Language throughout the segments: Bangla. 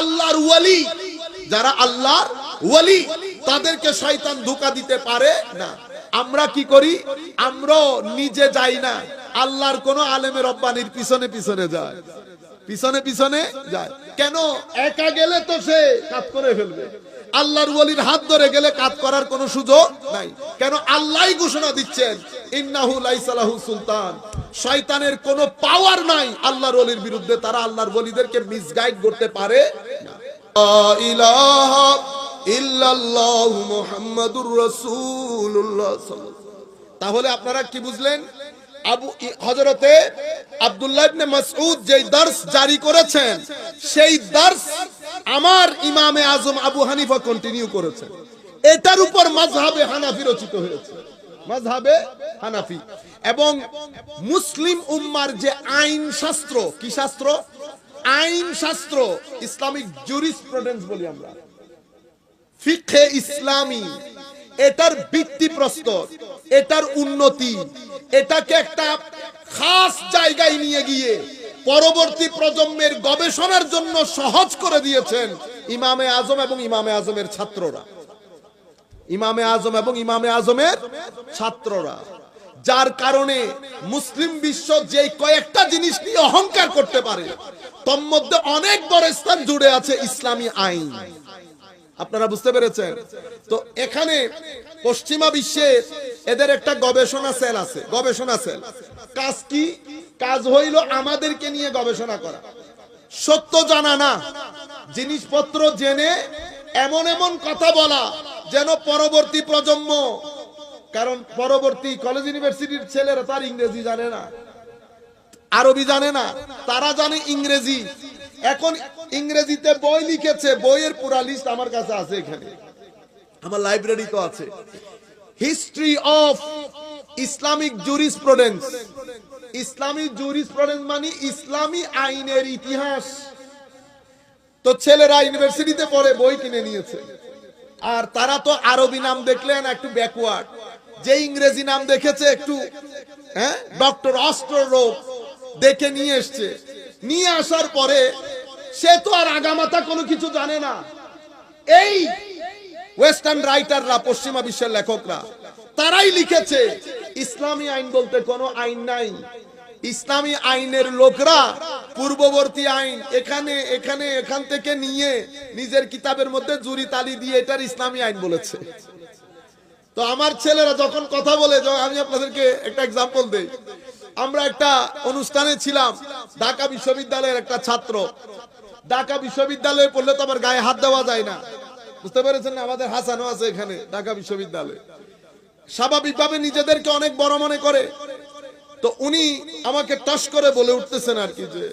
আল্লাহর ওয়ালি। যারা আল্লাহর ওয়ালি, তাদেরকে শয়তান ধোকা দিতে পারে না। আমরা কি করি? আমরা নিজে যাই না। আল্লাহর কোন আলেমের রব্বানির পিছনে পিছনে যায়। পিছনে পিছনে যায়। কেন? একা গেলে তো সে কাজ করে ফেলবে। আল্লাহর ওলির হাত ধরে গেলে কাজ করার কোনো সুযোগ নাই। কেন আল্লাহই ঘোষণা দিচ্ছেন, ইন্নাহু লাইসালাহু সুলতান। শয়তানের কোনো পাওয়ার নাই আল্লাহর ওলির বিরুদ্ধে, তারা আল্লাহর ওলিদেরকে মিসগাইড করতে পারে না। ইল্লাল্লাহু মুহাম্মাদুর রাসূলুল্লাহ তাহলে আপনারা কি বুঝলেন? হজরতে আব্দুল্লাহ ইবনে মাসউদ যেই দর্স জারি করেছেন, সেই দর্স আমার ইমামে আজম আবু হানিফা কন্টিনিউ করেছেন এটার উপর মাযহাবে হানাফি রচিত হয়েছে। মাযহাবে হানাফি। এবং মুসলিম উম্মার যে আইন শাস্ত্র, কি শাস্ত্র? আইন শাস্ত্র, ইসলামিক জুরিসপ্রুডেন্স বলি আমরা। ফিখে ইসলামী, এটার ভিত্তি প্রস্তর এটার উন্নতি এটাকে একটা খাস জায়গায় নিয়ে গিয়ে পরবর্তী প্রজন্মের গবেষণার জন্য সহজ করে দিয়েছেন ইমামে আজম এবং ইমামে আজমের ছাত্ররা। ইমামে আজম এবং ইমামে আজমের ছাত্ররা। যার কারণে মুসলিম বিশ্ব যে কয়েকটা জিনিস নিয়ে অহংকার করতে পারে তোর মধ্যে অনেক বড় স্থান জুড়ে আছে ইসলামী আইন। আপনারা বুঝতে পেরেছেন? তো এখানে পশ্চিমা বিশ্বে এদের একটা গবেষণা সেল আছে। গবেষণা সেল। কাজ কি? কাজ হইল আমাদেরকে নিয়ে গবেষণা করা। সত্য জানা না। জিনিসপত্র জেনে এমন এমন কথা বলা যেন পরবর্তী প্রজন্ম, কারণ পরবর্তী কলেজ ইউনিভার্সিটির ছেলেরা তার ইংরেজি জানে না। আরবি জানে না। তারা জানে ইংরেজি। এখন ইংরেজিতে বই লিখেছে, বইয়ের পুরা লিস্ট আমার কাছে আছে এখানে। আমার লাইব্রেরি তো আছে। History of Islamic jurisprudence Islamic jurisprudence মানে ইসলামী আইনের ইতিহাস। তো ছেলেরা ইউনিভার্সিটিতে পড়ে, বই কিনে নিয়েছে। আর তারা তো আরবি নাম দেখলেন, একটু ব্যাকওয়ার্ড যে ইংরেজি নাম দেখেছে, একটু হ্যাঁ? ডক্টর অস্ট্র রোগ দেখে নিয়ে এসছে। নিয়ে আসার পরে সে তো আর আগামাতা কোনো কিছু জানে না। এই ওয়েস্টার্ন রাইটাররা, পশ্চিমা বিশ্বের লেখকরা, তারাই লিখেছে, ইসলামী আইন বলতে কোনো আইন নাই। ইসলামী আইনের লোকরা পূর্ববর্তী আইন এখানে এখানে, এখান থেকে নিয়ে নিজের কিতাবের মধ্যে জুরি তালি দিয়ে এটার ইসলামী আইন বলেছে। তো আমার ছেলেরা যখন কথা বলে, আমি আপনাদেরকে একটা এক্সাম্পল দেই। আমরা একটা অনুষ্ঠানে ছিলাম, ঢাকা বিশ্ববিদ্যালয়ের একটা ছাত্র। ঢাকা বিশ্ববিদ্যালয়ে পড়লে তো আবার গায়ে হাত দেওয়া যায় না। বুঝতে পেরেছেন না? আমাদের হাসানও আছে এখানে, ঢাকা বিশ্ববিদ্যালয়ে। স্বাভাবিকভাবে নিজেদেরকে অনেক বড় মনে করে। তো উনি আমাকে টস করে বলে উঠতেছেন আর কি যে,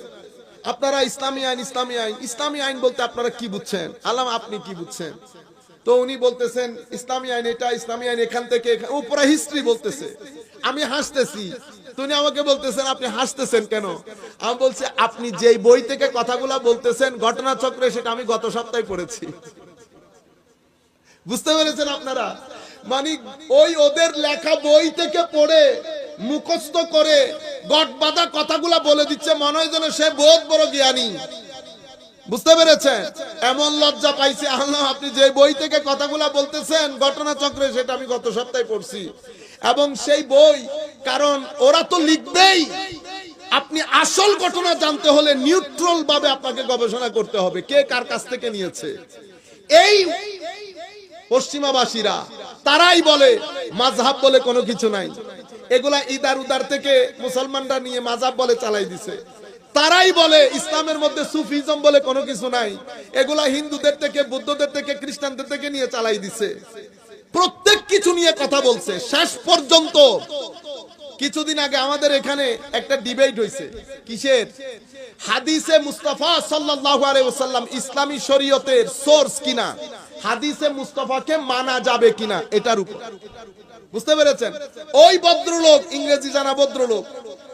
আপনারা ইসলামী আইন ইসলামী আইন ইসলামী আইন বলতে আপনারা কি বুঝছেন? আলাম আপনি কি বুঝছেন? তো উনি বলতেছেন, ইসলামী আইন এটা, ইসলামী আইন এখান থেকে, এখান- ও পুরো হিস্ট্রি বলতেছে। আমি হাসতেছি। তো উনি আমাকে বলতেছেন, আপনি হাসতেছেন কেন? আমি বলছি, আপনি যেই বই থেকে কথাগুলা বলতেছেন ঘটনা চক্রে সেটা আমি গত সপ্তাহে পড়েছি। বুঝতে পেরেছেন আপনারা? মানে ওই ওদের লেখা বই থেকে পড়ে, মুখস্থ করে, গট বাঁধা কথাগুলা বলে দিচ্ছে, মনে হয় যেন সে বহুত বড় জ্ঞানী। বুঝতে পেরেছেন? এমন লজ্জা পাইছে, আল্লাহ, আপনি যে বই থেকে কথাগুলা বলতেছেন ঘটনা চক্রে সেটা আমি গত সপ্তাহে পড়ছি। এবং সেই বই, কারণ ওরা তো লিখবেই। আপনি আসল ঘটনা জানতে হলে নিউট্রাল ভাবে আপনাকে গবেষণা করতে হবে, কে কার কাছ থেকে নিয়েছে। এই পশ্চিমাবাসীরা, তারাই বলে, মাঝহাব বলে কোনো কিছু নাই। এগুলা ইদার উদার থেকে মুসলমানরা নিয়ে মাঝহাব বলে চালাই দিছে। তারাই বলে, ইসলামের মধ্যে সুফিজম বলে কোনো কিছু নাই। এগুলা হিন্দুদের থেকে, বুদ্ধদের থেকে, খ্রিস্টানদের থেকে নিয়ে চালাই দিছে। প্রত্যেক কিছু নিয়ে কথা বলছে। শেষ পর্যন্ত। কিছুদিন আগে আমাদের এখানে একটা ডিবেট হয়েছে। কিসের? হাদিসে মুস্তাফা সাল্লাল্লাহু আলাইহি ওয়াসাল্লাম ইসলামী শরীয়তের সোর্স কিনা? হাদিসে মুস্তাফাকে মানা যাবে কিনা? এটার উপর। বুঝতে পেরেছেন? ওই ভদ্রলোক, ইংরেজি জানা ভদ্রলোক,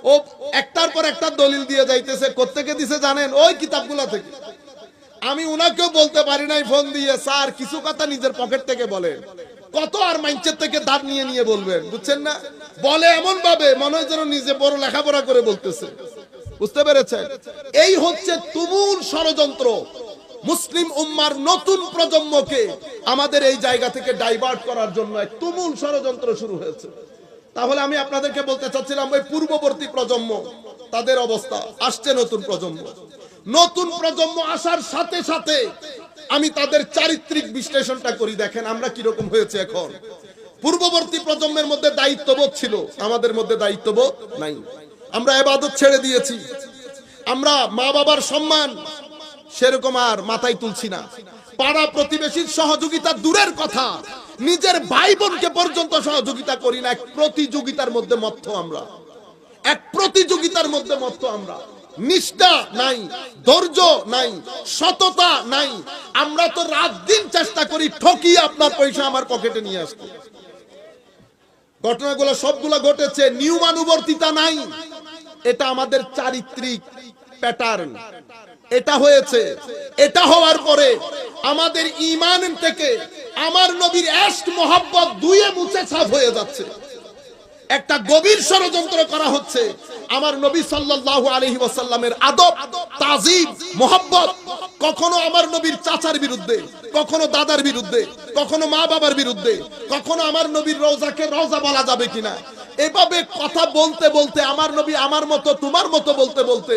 ও একটার পর একটা দলিল দিয়ে যাইতেছে, কোত্থেকে দিছে জানেন? ওই কিতাবগুলা থেকে। আমি উনাকেও বলতে পারি নাই, ফোন দিয়ে, স্যার, কিছু কথা নিজের পকেট থেকে বলেন। কত আর মাইঞ্চের থেকে দাঁত নিয়ে নিয়ে বলবেন, বুঝছেন না? বলে এমন ভাবে মনে হয় যেন নিজে বড় লেখাপড়া করে বলতেছে। বুঝতে পেরেছেন? এই হচ্ছে তুমুল ষড়যন্ত্র। মুসলিম উম্মার নতুন প্রজন্মকে আমাদের এই জায়গা থেকে ডাইভার্ট করার জন্য এক তুমুল ষড়যন্ত্র শুরু হয়েছে। তাহলে আমি আপনাদেরকে বলতে চাচ্ছিলাম, ওই পূর্ববর্তী প্রজন্ম, তাদের অবস্থা। আসছে নতুন প্রজন্ম। নতুন প্রজন্ম আসার সাথে সাথে আমি তাদের চারিত্রিক বিশ্লেষণটা করি, দেখেন আমরা কীরকম হয়েছে এখন। পূর্ববর্তী প্রজন্মের মধ্যে দায়িত্ববোধ ছিল, আমাদের মধ্যে দায়িত্ববোধ নাই। আমরা এবাদত ছেড়ে দিয়েছি। আমরা মা বাবার সম্মান সেরকম আর মাথায় তুলছি না। পাড়া প্রতিবেশীর সহযোগিতা দূরের কথা। নিজের ভাই বোনকে পর্যন্ত সহযোগিতা করি না, এক প্রতিযোগিতার মধ্যে মত্ত আমরা। এক প্রতিযোগিতার মধ্যে মত্ত আমরা। নিষ্ঠা নাই, ধৈর্য নাই, সততা নাই। আমরা তো রাত দিন চেষ্টা করি ঠকিয়ে আপনার পয়সা আমার পকেটে নিয়ে আসতে। ঘটনাগুলো সবগুলো ঘটেছে, নিয়মানুবর্তিতা নাই। এটা আমাদের চারিত্রিক প্যাটার্ন এটা হয়েছে, এটা হওয়ার পরে আমাদের ইমান থেকে আমার নবীর এস্ট মোহাব্বত দুয়ে মুছে সাফ হয়ে যাচ্ছে। একটা গভীর ষড়যন্ত্র করা হচ্ছে। আমার নবী সাল্লাল্লাহু আলাইহি ওয়াসাল্লামের আদব তাজিব মোহাব্বত, কখনো আমার নবীর চাচার বিরুদ্ধে, কখনো দাদার বিরুদ্ধে, কখনো মা বাবার বিরুদ্ধে, কখনো আমার নবীর রওজাকে রওজা বলা যাবে কিনা। এভাবে কথা বলতে বলতে, আমার নবী আমার মতো, তোমার মতো বলতে বলতে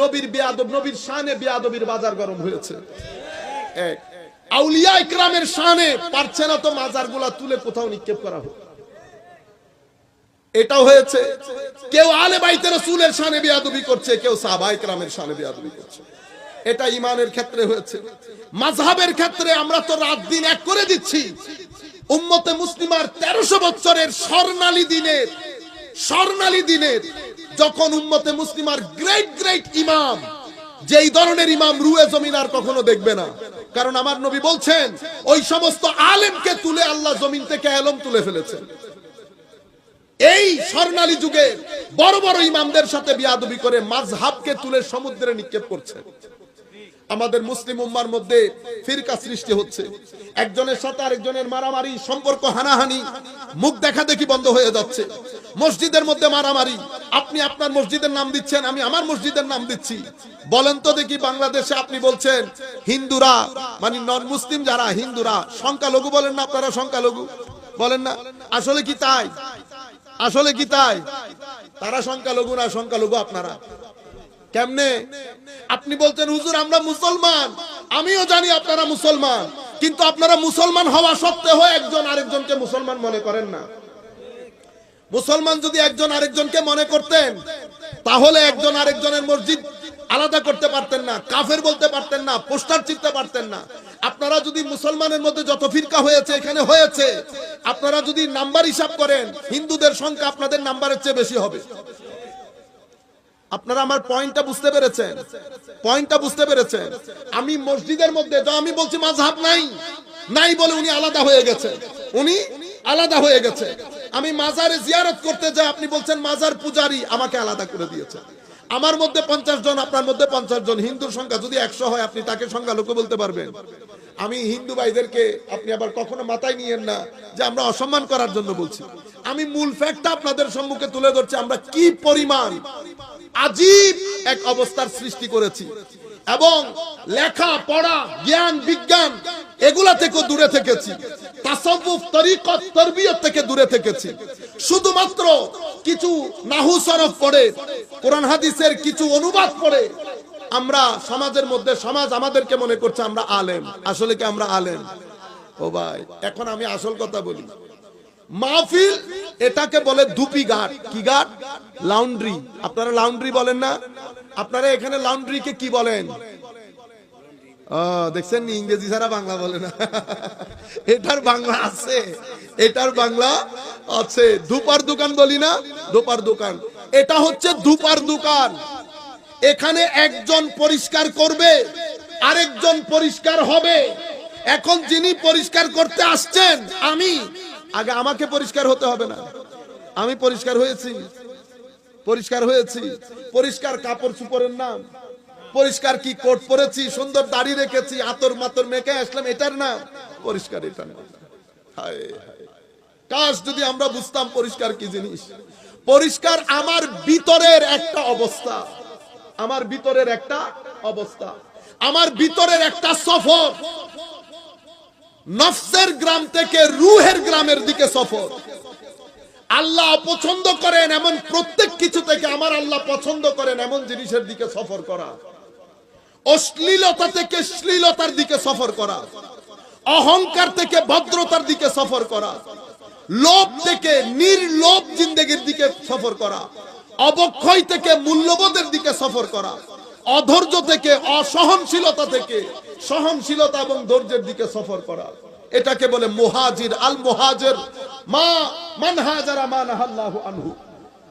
নবীর বেয়াদব, নবীর শানে বেয়াদবির বাজার গরম হয়েছে। আউলিয়া ইকরামের শানে পারছে না তো মাজারগুলা তুলে কোথাও নিক্ষেপ করা হোক। এটাও হয়েছে। কেউ আলে বাইতে রসুলের শানে বিয়াদবি করছে, কেউ সাহাবাই কেরামের শানে বিয়াদবি করছে। এটা ইমানের ক্ষেত্রে হয়েছে। মাঝহাবের ক্ষেত্রে আমরা তো রাত দিন এক করে দিচ্ছি। উম্মতে মুসলিমার তেরোশো বছরের স্বর্ণালী দিনের স্বর্ণালী দিনের যখন উম্মতে মুসলিমার গ্রেট গ্রেট ইমাম যেই ধরনের ইমাম রুয়ে জমিন আর কখনো দেখবে না। কারণ আমার নবী বলছেন, ওই সমস্ত আলেমকে তুলে আল্লাহ জমিন থেকে আলম তুলে ফেলেছেন। এই স্বর্ণালী যুগে বড় বড় ইমামদের সাথে বিয়াদবি করে মাঝহাবকে তুলে সমুদ্রে নিক্ষেপ করছে। আমাদের মুসলিম উম্মার মধ্যে ফিরকা সৃষ্টি হচ্ছে। একজনের সাথে আরেকজনের মারামারি, সম্পর্ক হানাহানি, মুখ দেখা দেখি বন্ধ হয়ে যাচ্ছে। মসজিদের মধ্যে মারামারি, আপনি আপনার মসজিদের নাম দিচ্ছেন, আমি আমার মসজিদের নাম দিচ্ছি। বলেন তো দেখি বাংলাদেশে আপনি বলছেন, হিন্দুরা মানে নন মুসলিম যারা, হিন্দুরা, সংখ্যালঘু বলেন না আপনারা সংখ্যালঘু? বলেন না। আসলে কি তাই? আসলে কি তাই? তারা সংখ্যালঘু না সংখ্যালঘু আপনারা? কেমনে? আপনি বলছেন, হুজুর, আমরা মুসলমান। আমিও জানি আপনারা মুসলমান, কিন্তু আপনারা মুসলমান হওয়া সত্ত্বেও একজন আরেকজনকে মুসলমান মনে করেন না। মুসলমান যদি একজন আরেকজনকে মনে করতেন, তাহলে একজন আরেকজনের মসজিদ আলাদা করতে পারতেন না, কাফের বলতে পারতেন না, পোস্টার চিনতে পারতেন না। আপনারা যদি মুসলমানের মধ্যে যত ফিরকা হয়েছে, এখানে হয়েছে, আপনারা যদি নাম্বার হিসাব করেন, হিন্দুদের সংখ্যা আপনাদের নাম্বারের চেয়ে বেশি হবে। আপনারা আমার পয়েন্টটা বুঝতে পেরেছেন? পয়েন্টটা বুঝতে পেরেছেন? আমি মসজিদের মধ্যে তো আমি বলছি মাঝহাব নাই নাই বলে উনি আলাদা হয়ে গেছে। উনি আলাদা হয়ে গেছে। আমি মাজারে জিয়ারত করতে যাই, আপনি বলছেন মাজার পূজারি আমাকে আলাদা করে দিয়েছে আমার মধ্যে পঞ্চাশ জন, আপনার মধ্যে পঞ্চাশ জন। হিন্দুর সংখ্যা যদি একশো হয়, আপনি তাকে সংখ্যা লোক বলতে পারবেন। আমি হিন্দু ভাইদেরকে আপনি আবার কখনো মাথায় নিয়েন না যে আমরা অসম্মান করার জন্য বলছি। আমি মূল ফ্যাক্টটা আপনাদের সম্মুখে তুলে ধরছি, আমরা কি পরিমাণ আজীব এক অবস্থার সৃষ্টি করেছি। এবং লেখা, পড়া, জ্ঞান, বিজ্ঞান, এগুলা থেকেও দূরে থেকেছি। থেকে দূরে থেকেছি। শুধুমাত্র কিছু নাহু সরফ পড়ে, কোরআন হাদিসের কিছু অনুবাদ পড়ে, আমরা সমাজের মধ্যে, সমাজ আমাদেরকে মনে করছে আমরা আলেম। আসলে কি আমরা আলেম? ও ভাই, এখন আমি আসল কথা বলি। মাহফিল, এটাকে বলে ধুপি ঘাট। কি ঘাট? লাউন্ড্রি। আপনারা লাউন্ড্রি বলেন না? আপনারা এখানে লাউন্ড্রিকে কি বলেন? দেখছেন ইংরেজি ছাড়া বাংলা বলে না। এটার বাংলা আছে। এটার বাংলা আছে। ধূপার দোকান বলি না ধূপার দোকান। এটা হচ্ছে ধূপার দোকান। এখানে একজন পরিষ্কার করবে, আরেকজন পরিষ্কার হবে। এখন যিনি পরিষ্কার করতে আসছেন, আমি। আগে আমাকে পরিষ্কার হতে হবে না। আমি পরিষ্কার হয়েছি। পরিষ্কার হয়েছি। পরিষ্কার কাপড় চুপড়ের নাম। পরিষ্কার কি কোট পরেছি, সুন্দর দাড়ি রেখেছি, আতর মাতর মেখে আসলাম, এটার নাম পরিষ্কার, এটা না হায় হায়। যদি আমরা বুঝতাম পরিষ্কার কি জিনিস? পরিষ্কার আমার ভিতরের একটা অবস্থা। আমার ভিতরের একটা অবস্থা। আমার ভিতরের একটা সফর। নফসের গ্রাম থেকে রুহের গ্রামের দিকে সফর। আল্লাহ অপছন্দ করেন এমন প্রত্যেক কিছু থেকে আমার আল্লাহ পছন্দ করেন এমন জিনিসের দিকে সফর করা। অশ্লীলতা থেকে শ্লীলতার দিকে সফর করা। অহংকার থেকে ভদ্রতার দিকে সফর করা। লোভ থেকে নির্লোভ জিন্দেগির দিকে সফর করা। অবক্ষয় থেকে মূল্যবোধের দিকে সফর করা। অধৈর্য থেকে অসহনশীলতা থেকে সহনশীলতা এবং ধৈর্যের দিকে সফর করা। এটাকে বলে মুহাজির আল মুহাজির মা মান হাজারা মান আল্লাহু আনহু।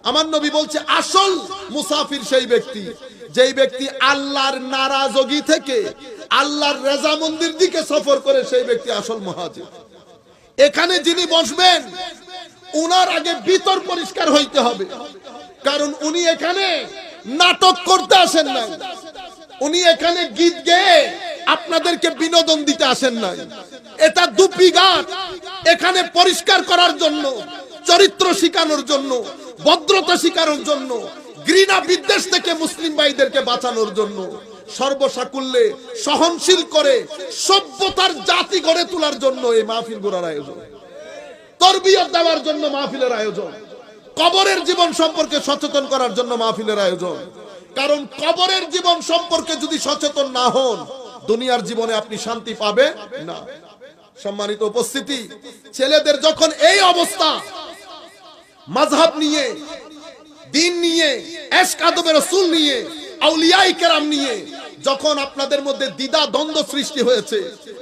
আমার নবী বলছে, আসল মুসাফির সেই ব্যক্তি, যেই ব্যক্তি আল্লাহর নারাজগি থেকে, আল্লাহর রেজা মন্দির দিকে সফর করে সেই ব্যক্তি আসল মুহাজির। এখানে যিনি বসবেন, উনার আগে ভিতর পরিষ্কার হইতে হবে। কারণ উনি এখানে নাটক করতে আসেন নাই। উনি এখানে গীত গেয়ে আপনাদেরকে বিনোদন দিতে আসেন নাই। এটা দুপি গান। এখানে পরিষ্কার করার জন্য, চরিত্র শিখানোর জন্য, ভদ্রতা শিখানোর জন্য, ঘৃণা বিদ্বেষ থেকে মুসলিম ভাইদেরকে বাঁচানোর জন্য, সর্বসাকুল্যে সহনশীল করে সভ্যতার জাতি গড়ে তোলার জন্য এই মাহফিল গোড়ার আয়োজন। তরবিয়ত দেওয়ার জন্য মাহফিলের আয়োজন। কবরের জীবন সম্পর্কে সচেতন করার জন্য মাহফিলের আয়োজন। কারণ কবরের জীবন সম্পর্কে যদি সচেতন না হন, দুনিয়ার জীবনে আপনি শান্তি পাবেন না। সম্মানিত উপস্থিতি, ছেলেদের যখন এই অবস্থা, মাযহাব নিয়ে, দিন নিয়ে আদবে রসুল নিয়ে, আউলিয়াই কেরাম নিয়ে, যখন আপনাদের মধ্যে দ্বিধা, দ্বন্দ্ব সৃষ্টি হয়েছে,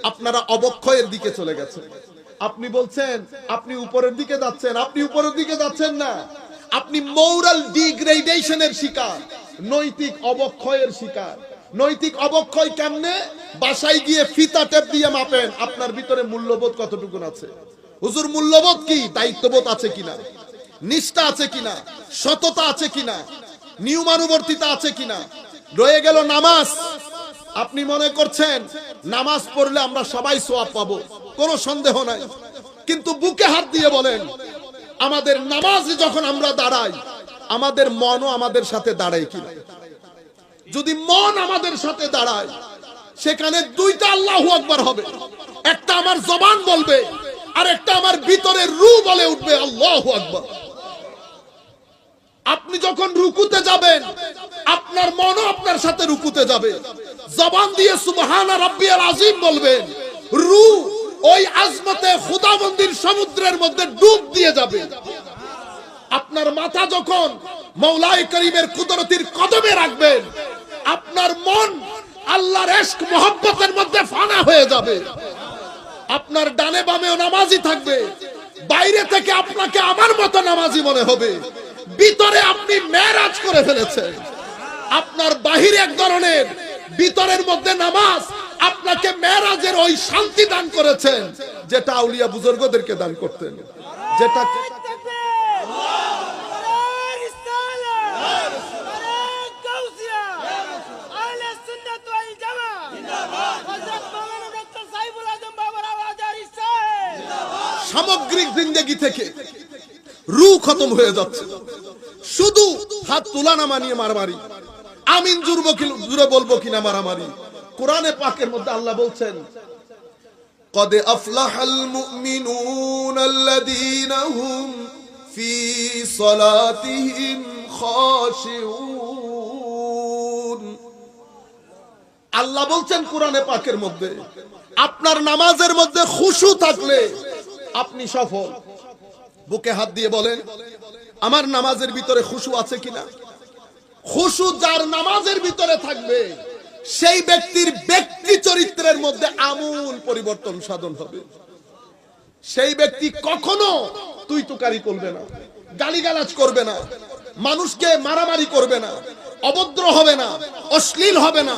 আপনারা অবক্ষয়ের দিকে চলে গেছেন। আপনি বলছেন, আপনি উপরের দিকে যাচ্ছেন, আপনি উপরের দিকে যাচ্ছেন না। আপনি মোরাল ডিগ্রেডেশনের শিকার। নৈতিক অবক্ষয়ের শিকার। নৈতিক অবক্ষয় কেমনে? বাসায় গিয়ে ফিতা টেপ দিয়ে মাপেন, আপনার ভিতরে মূল্যবোধ কতটুকু আছে? হুজুর, মূল্যবোধ কি? দায়িত্ববোধ আছে কিনা? নিষ্ঠা আছে কিনা? সততা আছে কিনা? নিয়মানুবর্তিতা আছে কিনা? রয়ে গেল নামাজ। আপনি মনে করছেন, নামাজ পড়লে আমরা সবাই সোয়াব পাবো? কোনো সন্দেহ নাই। কিন্তু বুকে হাত দিয়ে বলেন, আমাদের নামাজ যখন আমরা দাঁড়াই আমাদের মনও আমাদের সাথে দাঁড়ায় কিনা। যদি মন আমাদের সাথে দাঁড়ায়, সেখানে দুইটা আল্লাহু আকবার হবে। একটা আমার জবান বলবে, আর একটা আমার ভিতরে রু বলে উঠবে, আল্লাহু আকবার। আপনি যখন রুকুতে যাবেন, আপনার মনও আপনার সাথে রুকুতে যাবে। জবান দিয়ে সুবহানা রাব্বিয়াল আজিম বলবেন, রু ওই আজমতে খুদাবন্দির সমুদ্রের মধ্যে ডুব দিয়ে যাবে। আপনার মাথা যখন মৌলাই করিমের কুদরতির কদমে রাখবেন, আপনার মন আল্লাহর এশক মোহব্বতের মধ্যে ফানা হয়ে যাবে। আপনার ডানে বামেও নামাজি থাকবে। বাইরে থেকে আপনাকে আমার মতো নামাজি মনে হবে। ভিতরে আপনি মেরাজ করে ফেলেছেন। আপনার বাহিরে এক ধরনের ভিতরের মধ্যে নামাজ আপনাকে মেরাজের ওই শান্তি দান করেছেন, যেটা আউলিয়া বুজুর্গদেরকে দান করতেন। যেটা সামগ্রিক জিন্দগি থেকে রু খতম হয়ে যাচ্ছে শুধু হাত তোলা না মানিয়ে মারামারি আমিন জুড়বো কি জুড়ে বলবো কিনা মারামারি কোরআনে পাকের মধ্যে আল্লাহ বলছেন قد أفلح المؤمنون الذين هم في صلاتهم خاشعون আল্লাহ বলছেন কোরআনে পাকের মধ্যে আপনার নামাজের মধ্যে খুশু থাকলে আপনি সফল। বুকে হাত দিয়ে বলেন, আমার নামাজের ভিতরে খুশু আছে কিনা? খুশু যার নামাজের ভিতরে থাকবে, সেই ব্যক্তির ব্যক্তি চরিত্রের মধ্যে আমূল পরিবর্তন সাধন হবে। সেই ব্যক্তি কখনো তুই তুকারি করবে না, গালিগালাজ করবে না, মানুষকে মারামারি করবে না, অভদ্র হবে না, অশ্লীল হবে না।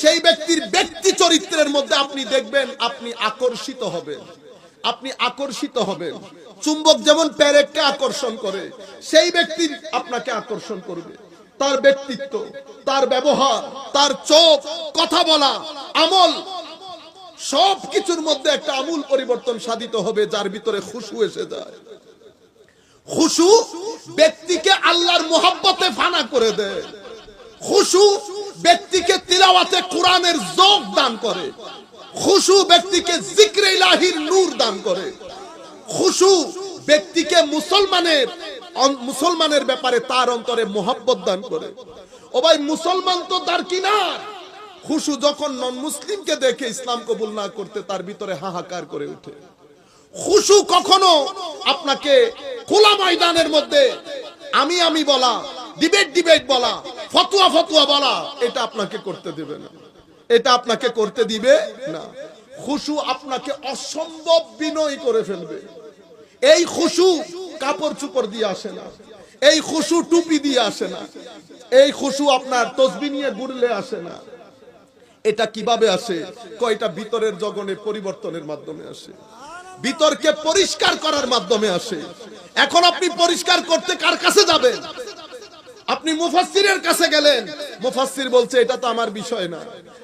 সেই ব্যক্তির ব্যক্তি চরিত্রের মধ্যে আপনি দেখবেন, আপনি আকর্ষিত হবেন। আপনি আকর্ষিত হবেন। চুম্বক যেমন প্যারেককে আকর্ষণ করে, সেই ব্যক্তি আপনাকে আকর্ষণ করবে। তার ব্যক্তিত্ব, তার ব্যবহার, তার চোখ, কথা বলা, আমল সব কিছুর মধ্যে একটা আমূল পরিবর্তন সাধিত হবে, যার ভিতরে খুশু এসে যায়। খুশু ব্যক্তিকে আল্লাহর মোহাব্বতে ফানা করে দেয়। খুশু ব্যক্তিকে তিলাওয়াতে কোরআনের যোগ দান করে। খুশু ব্যক্তিকে জিক্রে ইলাহির নূর দান করে। খুশু ব্যক্তিকে মুসলমানের মুসলমানের ব্যাপারে তার অন্তরে মোহাব্বত দান করে। ও ভাই, মুসলমান তো তার কিনার। খুশু যখন নন মুসলিমকে দেখে ইসলাম কবুল না করতে তার ভিতরে হাহাকার করে ওঠে। খুশু কখনো আপনাকে খোলা ময়দানের মধ্যে আমি আমি বলা ডিবেট ডিবেট বলা, ফতুয়া ফতুয়া বলা, এটা আপনাকে করতে দেবে না। এটা আপনাকে করতে দিবে না। খুশু আপনাকে অসম্ভব বিনয় করে ফেলবে। এই খুশু কাপড় চুপড় দিয়ে আসে না। এই খুশু টুপি দিয়ে আসে না। এই খুশু আপনার তসবি নিয়ে ঘুরলে আসে না। এটা কীভাবে আসে? কয়টা ভিতরের জগনে পরিবর্তনের মাধ্যমে আসে। ভিতরকে পরিষ্কার করার মাধ্যমে আসে। এখন আপনি পরিষ্কার করতে কার কাছে যাবেন? আপনি মুফাসসিরের কাছে গেলেন। মুফাসসির বলছে, এটা তো আমার বিষয় না।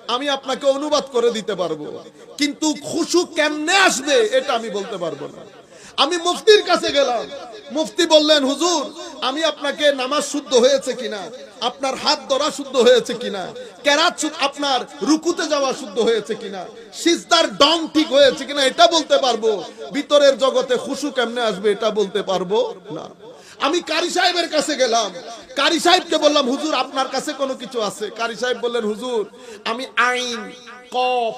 আমি আপনাকে অনুবাদ করে দিতে পারব। কিন্তু খুশু কেমনে আসবে, এটা আমি বলতে পারব না। আমি মুফতির কাছে গেলাম। মুফতি বললেন, হুজুর, আমি আপনাকে নামাজ শুদ্ধ হয়েছে কিনা? আপনার হাত ধরা শুদ্ধ হয়েছে কিনা? কেরাত আপনার রুকুতে যাওয়া শুদ্ধ হয়েছে কিনা? সিজদার ডং ঠিক হয়েছে কিনা, এটা বলতে পারব। ভিতরের জগতে খুশু কেমনে আসবে, এটা বলতে পারব না। আমি কারি সাহেবের কাছে গেলাম। কারি সাহেবকে বললাম, হুজুর, আপনার কাছে কোনো কিছু আছে? কারি সাহেব বললেন, হুজুর, আমি আইন, কফ,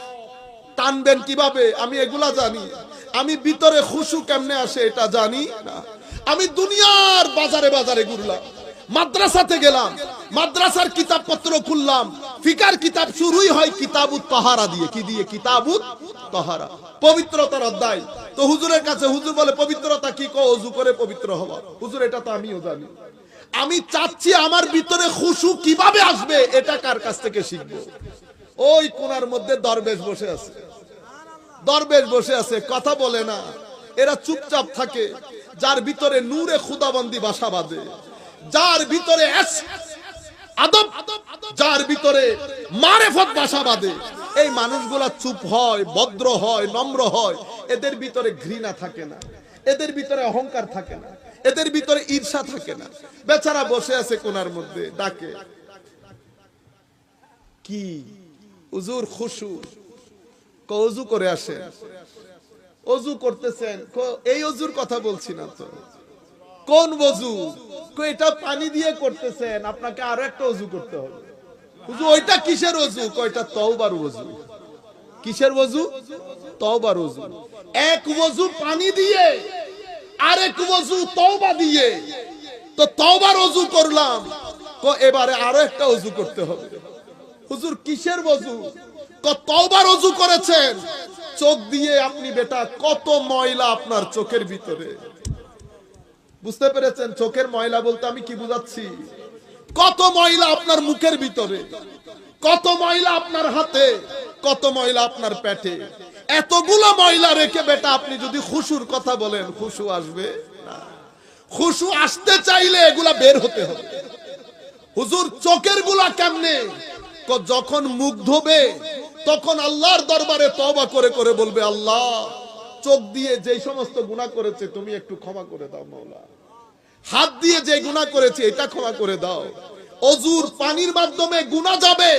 টানবেন কীভাবে? আমি এগুলা জানি। আমি ভিতরে খুশু কেমনে আসে এটা জানি না। আমি দুনিয়ার বাজারে বাজারে ঘুরলাম। মাদ্রাসাতে গেলাম, মাদ্রাসার কিতাবপত্র খুললাম, ফিকার কিতাব শুরুই হয় কিতাবুত তাহারা দিয়ে। কি দিয়ে? কিতাবুত তাহারা। পবিত্রতার অধ্যায়। তো হুজুরের কাছে হুজুর বলে, পবিত্রতা কি? কো অজু করে পবিত্র হওয়া হুজুর, এটা তো আমিও জানি। আমি চাচ্ছি আমার ভিতরে খুশু কীভাবে আসবে, এটা কার কাছ থেকে শিখব? ওই কোনার মধ্যে দরবেশ বসে আছে। দরবেশ বসে আছে, কথা বলে না। এরা চুপচাপ থাকে, যার ভিতরে নূরে খুদাবন্দি বাসা বাঁধে। যার ভিতরে আদব, যার ভিতরে মারেফত বাসা বাঁধে এই মানুষগুলা চুপ হয়, ভদ্র হয়, নম্র হয়। এদের ভিতরে ঘৃণা থাকে না। এদের ভিতরে অহংকার থাকে না। এদের ভিতরে ঈর্ষা থাকে না। বেচারা বসে আছে কোনার মধ্যে, ডাকে। কি? হুজুর খুশু। অজু করে আসে অজু করতেছেন। এই অজুর কথা বলছি না তো। কোন অজু ক এটা পানি দিয়ে করতেছেন, আপনাকে আরও একটা অজু করতে হবে। ওইটা কিসের অজু কয়টা তওবার অজু কিসের অজু তওবার অজু এক অজু পানি দিয়ে, আরেক অজু তওবা দিয়ে। তো তওবার অজু করলাম ক এবারে আরও একটা অজু করতে হবে। হুজুর, কিসের বজু কতবার অজু করেছেন। চোখ দিয়ে আপনি বেটা, কত ময়লা আপনার চোখের ভিতরে। বুঝতে পেরেছেন? চোখের ময়লা বলতে আমি কি বুঝাচ্ছি? কত ময়লা আপনার মুখের ভিতরে? কত ময়লা আপনার হাতে? কত ময়লা আপনার পেটে? এতগুলো ময়লা রেখে বেটা আপনি যদি খুশুর কথা বলেন, খুশু আসবে খুশু আসতে চাইলে এগুলা বের হতে হবে। হুজুর, চোখেরগুলা কেমনে? যখন মুখ ধোবে, তখন আল্লাহর দরবারে তবা করে করে বলবে, আল্লাহ, চোখ দিয়ে যেই সমস্ত গুণা করেছে, তুমি একটু ক্ষমা করে দাও, মাওলা। হাত দিয়ে যে গুণা করেছে, এটা ক্ষমা করে দাও। অজুর পানির মাধ্যমে গুণা যাবে,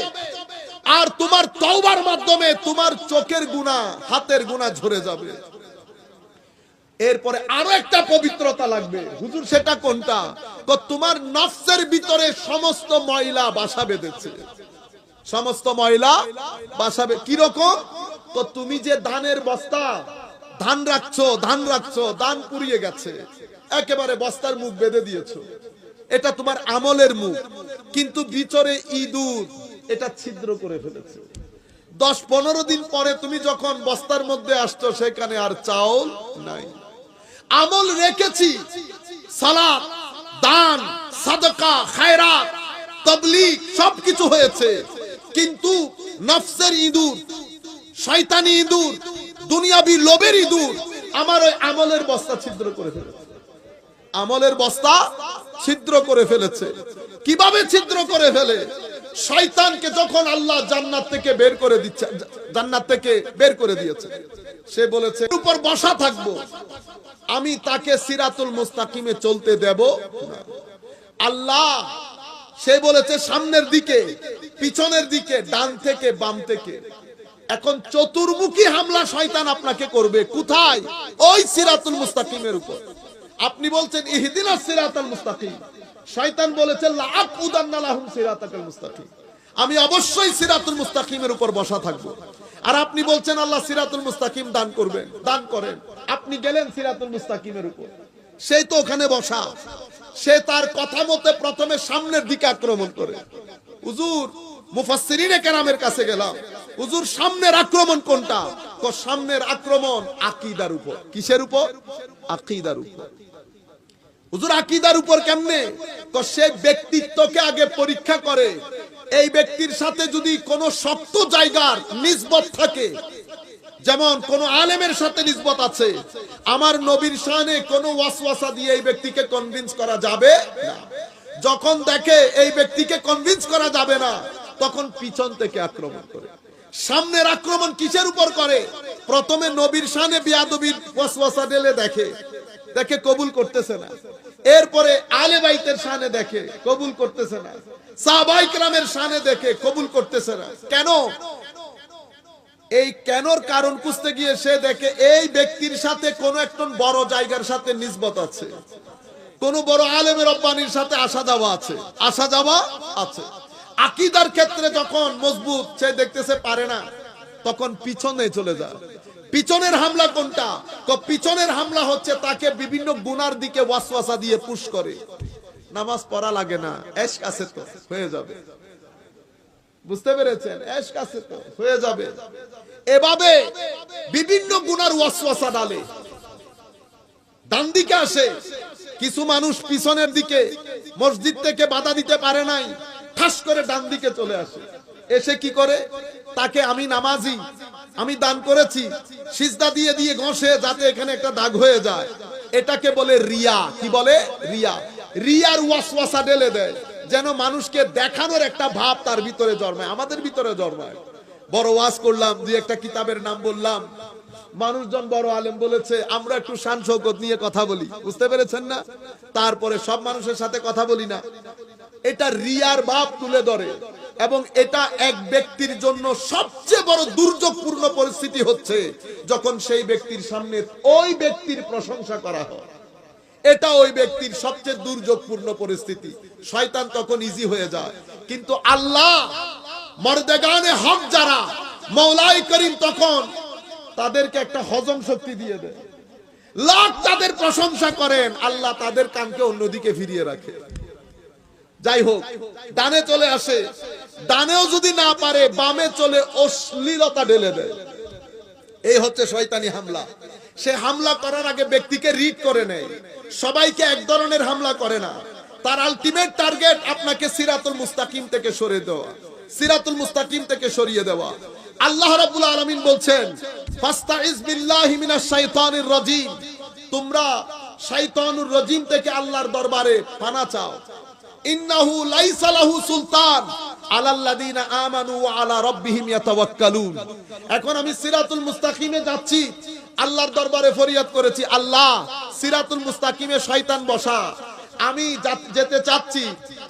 আর তোমার তওবার মাধ্যমে তোমার চোখের গুণা হাতের গুণা ঝরে যাবে। এরপরে আরও একটা পবিত্রতা লাগবে। হুজুর, সেটা কোনটা? তো তোমার নফসের ভিতরে সমস্ত ময়লা বাসা বেঁধেছে। সমস্ত ময়লা বাসা কীরকম? তো তুমি যে ধানের বস্তা, ধান রাখছো ধান রাখছো, ধান পুড়িয়ে গেছে। একেবারে বস্তার মুখ বেঁধে দিয়েছ। এটা তোমার আমলের মুখ। কিন্তু ভিতরে ইঁদুর, এটা ছিদ্র করে ফেলেছে। দশ পনেরো দিন পরে তুমি যখন বস্তার মধ্যে আসছো, সেখানে আর চাউল নাই। আমল রেখেছি। সালাত দান, সাদকা, খায়রাত, তবলিগ, সবকিছু হয়েছে। কিন্তু নফসের ইঁদুর, শয়তানি ইঁদুর, দুনিয়াবি লোভের ইঁদুর, আমার ওই আমলের বস্তা ছিদ্র করে ফেলেছে। আমলের বস্তা ছিদ্র করে ফেলেছে। কীভাবে ছিদ্র করে ফেলে? শয়তানকে যখন আল্লাহ জান্নাত থেকে বের করে দিচ্ছে, জান্নাত থেকে বের করে দিয়েছে। সে বলেছে উপর বসা থাকব। আমি তাকে সিরাতুল মুস্তাকিমে চলতে দেব আল্লাহ, সে বলেছে, সামনের দিকে, পিছনের দিকে, ডান থেকে, বাম থেকে। এখন চতুর্মুখী হামলা শয়তান আপনাকে করবে কোথায়? ওই সিরাতুল মুস্তাকিমের উপর। আপনি বলছেন ইহদিনা শয়তান বলেছে আমি অবশ্যই সিরাতুল মুস্তাকিমের উপর বসা থাকব। আর আপনি বলছেন, আল্লাহ সিরাতুল মুস্তাকিম দান করবেন, দান করেন। আপনি গেলেন সিরাতুল মুস্তাকিমের উপর। সেই তো ওখানে বসা। সে তার কথা মতে প্রথমে সামনের দিকে আক্রমণ করে। হুজুর, মুফাসসিরিনে কেরামের কাছে গেলাম। হুজুর, সামনের আক্রমণ কোনটা? সামনের আক্রমণ আকীদার উপর। কিসের উপর? আকীদার উপর। হুজুর, আকীদার উপর কেমনে? তো সে ব্যক্তিত্বকে আগে পরীক্ষা করে। এই ব্যক্তির সাথে যদি কোনো শক্ত জায়গার নিসবত থাকে, যেমন কোন আলেমের সাথে নিসবত আছে, আমার নবীর শানে কোন ওয়াসওয়াসা দিয়ে এই ব্যক্তিকে কনভিন্স করা যাবে না। যখন দেখে এই ব্যক্তিকে কনভিন্স করা যাবে না, তখন পিছন থেকে আক্রমণ করে। সামনের আক্রমণ কিসের উপর করে? প্রথমে নবীর শানে বিয়াদবির ওয়াসওয়াসা ঢেলে দেখে। দেখে কবুল করতেছে না। এরপরে আলে বাইতের সানে দেখে কবুল করতেছে না। সাহবাইকরামের সানে দেখে কবুল করতেছে না। কেন? এই কেনর কারণ খুঁজতে গিয়ে সে দেখে এই ব্যক্তির সাথে কোন একজন বড় জায়গার সাথে নিজবত আছে। কোন বড় আলেমের রব্বানির সাথে আসা যাওয়া আছে। আসা যাওয়া আছে। আকিদার ক্ষেত্রে যখন মজবুত সে দেখতেছে পারে না, তখন পিছনে চলে যায়। পিছনের হামলা কোনটা? পিছনের হামলা হচ্ছে তাকে বিভিন্ন গুনার দিকে ওয়াসওয়াসা দিয়ে পুশ করে। নামাজ পড়া লাগে না, এশক আছে তো, হয়ে যাবে। বুঝতে পেরেছেন? এশক আছে তো, হয়ে যাবে। এভাবে বিভিন্ন গুনার ওয়াসওয়াসা ডালে। ডান দিকে আসে, কিছু মানুষ পিছনের দিকে মসজিদ থেকে বাধা দিতে পারে নাই, ঠাস করে ডান দিকে চলে আসে। এসে কি করে? তাকে আমি নামাজি আমি দান করেছি। সিজদা দিয়ে দিয়ে ঘষে যাতে এখানে একটা দাগ হয়ে যায়। এটাকে বলে রিয়া। কি বলে? রিয়া। রিয়ার ওয়াসওয়াসা ঢেলে দেয়। যেন মানুষকে দেখানোর একটা ভাব তার ভিতরে জন্মায়। আমাদের ভিতরে জন্মায়। বড় ওয়াজ করলাম, দুই একটা কিতাবের নাম বললাম। মানুষজন বড় আলেম বলেছে, আমরা একটু শান শৌকত নিয়ে কথা বলি। বুঝতে পেরেছেন না? তারপরে সব মানুষের সাথে কথা বলি না। এটা রিয়ার ভাব তুলে ধরে। এবং এটা এক ব্যক্তির জন্য সবচেয়ে বড় দুর্যোগপূর্ণ পরিস্থিতি হচ্ছে যখন সেই ব্যক্তির সামনে ওই ব্যক্তির প্রশংসা করা হয়। এটা ওই ব্যক্তির সবচেয়ে দুর্যোগপূর্ণ পরিস্থিতি। শয়তান তখন ইজি হয়ে যায়। কিন্তু আল্লাহ, মর্দেগানে হক যারা, মৌলাই করিম তখন তাদেরকে একটা হজম শক্তি দিয়ে দেয়। লাখ তাদের প্রশংসা করেন, আল্লাহ তাদের কানকে অন্যদিকে ফিরিয়ে রাখে। যাই হোক, ডানে চলে আসে। ডানেও যদি না পারে, বামে চলে অশ্লীলতা ঢেলে দেয়। এই হচ্ছে শয়তানি হামলা। সে হামলা করার আগে ব্যক্তিকে রিড করে নেয়। সবাইকে এক ধরনের হামলা করে না। তার আলটিমেট টার্গেট আপনাকে সিরাতুল মুস্তাকিম থেকে সরে দেওয়া। সিরাতুল মুস্তাকিম থেকে সরিয়ে দেওয়া। আল্লাহ রাব্বুল আলামিন বলছেন ফাস্তাইজ বিল্লাহি মিনাশ শাইতানির রাজিম। তোমরা শয়তানুর রাজিম থেকে আল্লাহর দরবারে পানা চাও। ইন্নাহু সুলতান। আলাল্লাযিনা আমানু ওয়া আলা রাব্বিহিম ইয়াতাওয়াক্কালুন। এখন আমি সিরাতুল মুস্তাকিমে যাচ্ছি। আল্লাহর দরবারে ফরিয়াদ করেছি, আল্লাহ, সিরাতুল মুস্তাকিমে শয়তান বসা। আমি যেতে চাচ্ছি,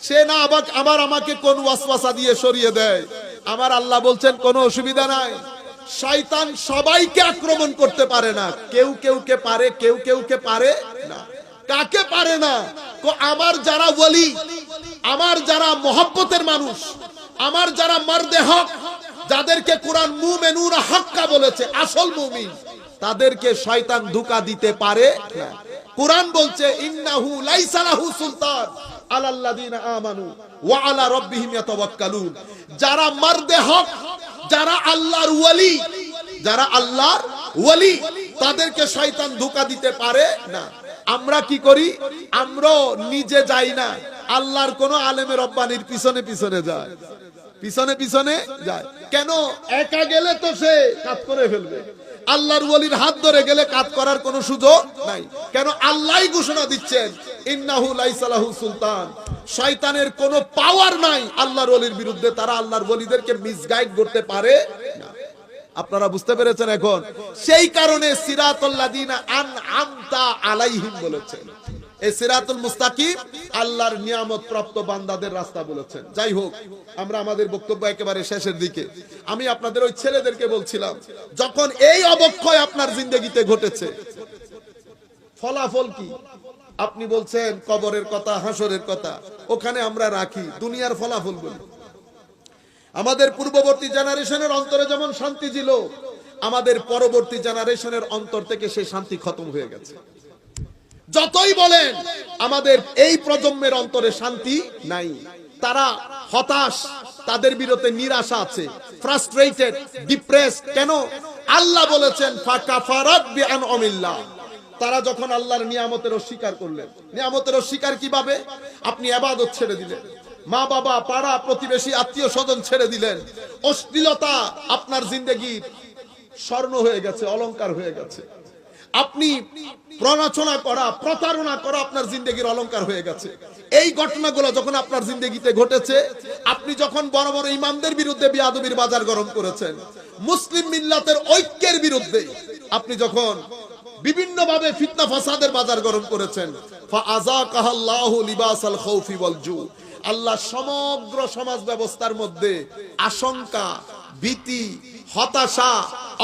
সে না আবার আবার আমাকে কোন ওয়াসওয়াসা দিয়ে সরিয়ে দেয়। আমার আল্লাহ বলছেন, কোনো অসুবিধা নাই। শয়তান সবাইকে আক্রমণ করতে পারে না। কেউ কেউ কে পারে, কেউ কেউ কে পারে না। কাকে পারে না? আমার যারা ওলি আমার যারা মহব্বতের মানুষ, আমার যারা মারদে হক, যাদেরকে কোরআন মুমেনুরা হক্কা বলেছে, আসল মুমিন, তাদেরকে শয়তান ধোঁকা দিতে পারে কোরআন বলছে, ইন্নাহু লাইসা লাহু সুলতান আলাল্লাযিনা আমানু ওয়া আলা রাব্বিহিম ইয়াতাওয়াক্কালুন। যারা মারদে হক, যারা আল্লাহর ওলি যারা আল্লাহর ওলি তাদেরকে শয়তান ধোঁকা দিতে পারে না। আমরা কি করি? আমরা নিজে যাই না। আল্লাহর কোন আলেমের রব্বানির পিছনে পিছনে যায়। পিছনে পিছনে যায়। কেন? একা গেলে তো সে কাজ করে ফেলবে। আল্লাহর ওলির হাত ধরে গেলে কাজ করার কোনো সুযোগ নাই। কেন? আল্লাহই ঘোষণা দিচ্ছেন, ইন্নাহু লাইসালাহু সুলতান। শয়তানের কোনো পাওয়ার নাই আল্লাহর ওলির বিরুদ্ধে। তারা আল্লাহর ওলিদেরকে মিসগাইড করতে পারে না। আপনারা বুঝতে পেরেছেন এখন? সেই কারণে আলাইহিম বলেছেন। এই সিরাতুল মুস্তাকিম আল্লাহর নিয়ামত প্রাপ্ত বান্দাদের রাস্তা বলেছেন। যাই হোক, আমরা আমাদের বক্তব্য একেবারে শেষের দিকে। আমি আপনাদের ওই ছেলেদেরকে বলছিলাম, যখন এই অবক্ষয় আপনার জিন্দগিতে ঘটেছে, ফলাফল কি? আপনি বলছেন কবরের কথা, হাসরের কথা, ওখানে আমরা রাখি, দুনিয়ার ফলাফল বলি। আমাদের পূর্ববর্তী জেনারেশনের অন্তরে যেমন শান্তি ছিল, আমাদের পরবর্তী জেনারেশনের অন্তর থেকে সেই শান্তি খতম হয়ে গেছে। যতই বলেন, আমাদের এই প্রজন্মের অন্তরে শান্তি নাই। তারা হতাশ, তাদের বিরতে নিরাশা আছে ফ্রাস্ট্রেটেড ডিপ্রেস কেন? আল্লাহ বলেছেন তারা যখন আল্লাহর নিয়ামতের অস্বীকার করলেন, নিয়ামতের অস্বীকার কীভাবে? আপনি আবাদত ছেড়ে দিলেন। মা বাবা, পাড়া, প্রতিবেশী, আত্মীয় স্বজন ছেড়ে দিলেন। অশ্লীলতা আপনার জিন্দগির স্বর্ণ হয়ে গেছে অলংকার হয়ে গেছে। আপনি প্ররোচনা করা, প্রতারণা করা আপনার জিন্দগির অলংকার হয়ে গেছে। এই ঘটনাগুলো যখন আপনার জিন্দগিতে ঘটেছে, আপনি যখন বড় বড় ইমামদের বিরুদ্ধে বিয়াদবির বাজার গরম করেছেন, মুসলিম মিল্লাতের ঐক্যের বিরুদ্ধে আপনি যখন বিভিন্ন ভাবে ফিতনা, ফাসাদের বাজার গরম করেছেন, ফাআযাকাহাল্লাহু লিবাসাল খাউফি ওয়াল জু। আল্লাহ সমগ্র সমাজ ব্যবস্থার মধ্যে আশঙ্কা, ভীতি, হতাশা,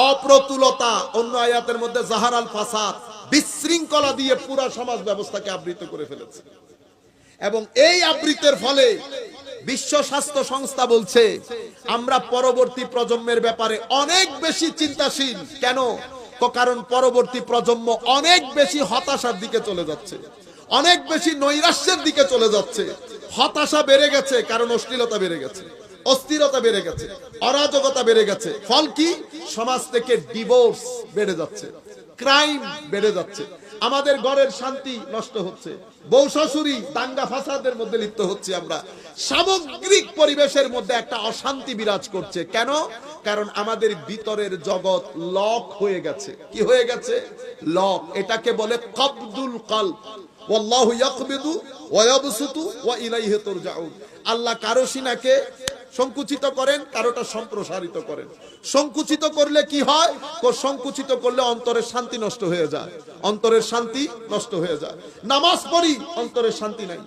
অপ্রতুলতা, অন্য আয়াতের মধ্যে জাহারাল ফাসাদ বিশৃঙ্খলা দিয়ে পুরা সমাজ ব্যবস্থাকে আবৃত করে ফেলেছে। এবং এই আবৃতের ফলে বিশ্ব স্বাস্থ্য সংস্থা বলছে, আমরা পরবর্তী প্রজন্মের ব্যাপারে অনেক বেশি চিন্তাশীল। কেন? কারণ পরবর্তী প্রজন্ম অনেক বেশি হতাশার দিকে চলে যাচ্ছে, অনেক বেশি নৈরাশ্যের দিকে চলে যাচ্ছে। হতাশা বেড়ে গেছে, কারণ অশ্লীলতা বেড়ে গেছে, অস্থিরতা বেড়ে গেছে, অরাজকতা বেড়ে গেছে। ফল কি? সমাজ থেকে ডিভোর্স বেড়ে যাচ্ছে ক্রাইম বেড়ে যাচ্ছে। আমাদের ঘরের শান্তি নষ্ট হচ্ছে বউ শাশুড়ি দাঙ্গা ফাসাদের মধ্যে লিপ্ত হচ্ছে আমরা। সামগ্রিক পরিবেশের মধ্যে একটা অশান্তি বিরাজ করছে। কেন? কারণ আমাদের ভিতরের জগৎ লক হয়ে গেছে। কি হয়ে গেছে? লক এটাকে বলে কবদুল কলব। ওয়াল্লাহু ইয়াকবিদু ওয়া ইয়াবসুতু ওয়া আল্লাহ কারও সিনাকে সংকুচিত করেন, কারোটা সম্প্রসারিত করেন। সংকুচিত করলে কি হয়? কো সংকুচিত করলে অন্তরের শান্তি নষ্ট হয়ে যায়। অন্তরের শান্তি নষ্ট হয়ে যায়। নামাজ পড়ি, অন্তরের শান্তি নাই।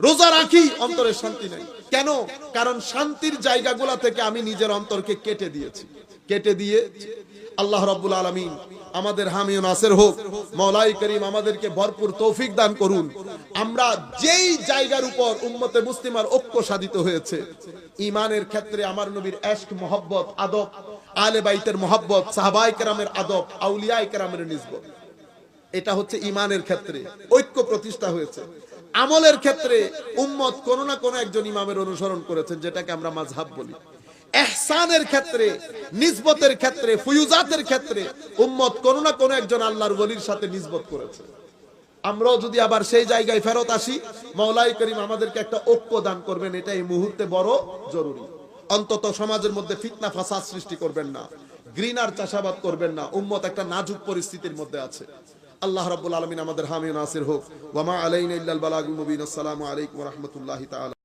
রোজা রাখি, অন্তরের শান্তি নাই। কেন? কারণ শান্তির জায়গাগুলা থেকে আমি নিজের অন্তরকে কেটে দিয়েছি। কেটে দিয়ে আল্লাহ রাব্বুল আলামিন আমাদের হামিও নাসের হোক মৌলাই করিম আমাদেরকে ভরপুর তৌফিক দান করুন। আমরা যেই জায়গার উপর উম্মতে মুসলিমার ঐক্য সাধিত হয়েছে ইমানের ক্ষেত্রে আমার নবীর এশক মোহব্বত, আদব আলে বাইতের মোহব্বত সাহাবাই কেরামের আদব আউলিয়াই কেরামের নিসবত। এটা হচ্ছে ইমানের ক্ষেত্রে ঐক্য প্রতিষ্ঠা হয়েছে। আমলের ক্ষেত্রে উম্মত কোন না কোন একজন ইমামের অনুসরণ করেছেন, যেটাকে আমরা মাঝহাব বলি। এহসানের ক্ষেত্রে, নিসবতের ক্ষেত্রে, ফুয়ুজাতের ক্ষেত্রে উম্মত কোন না কোন একজন আল্লাহর ওলির সাথে নিসবত করেছে। আমরাও যদি আবার সেই জায়গায় ফেরত আসি মৌলাই করিম আমাদেরকে একটা ঐক্য দান করবেন, এটা এই মুহূর্তে বড় জরুরি। অন্তত সমাজের মধ্যে ফিতনা, ফাসাদ সৃষ্টি করবেন না গ্রিনার চাষাবাদ করবেন না, উম্মত একটা নাজুক পরিস্থিতির মধ্যে আছে। আল্লাহ রাব্বুল আলামিন আমাদের হামি নাসির হোক। ওয়ামা আলাইনা ইল্লাল বালাগুল মুবিন। আসসালামু আলাইকুম ওয়া রাহমাতুল্লাহি তাআলা।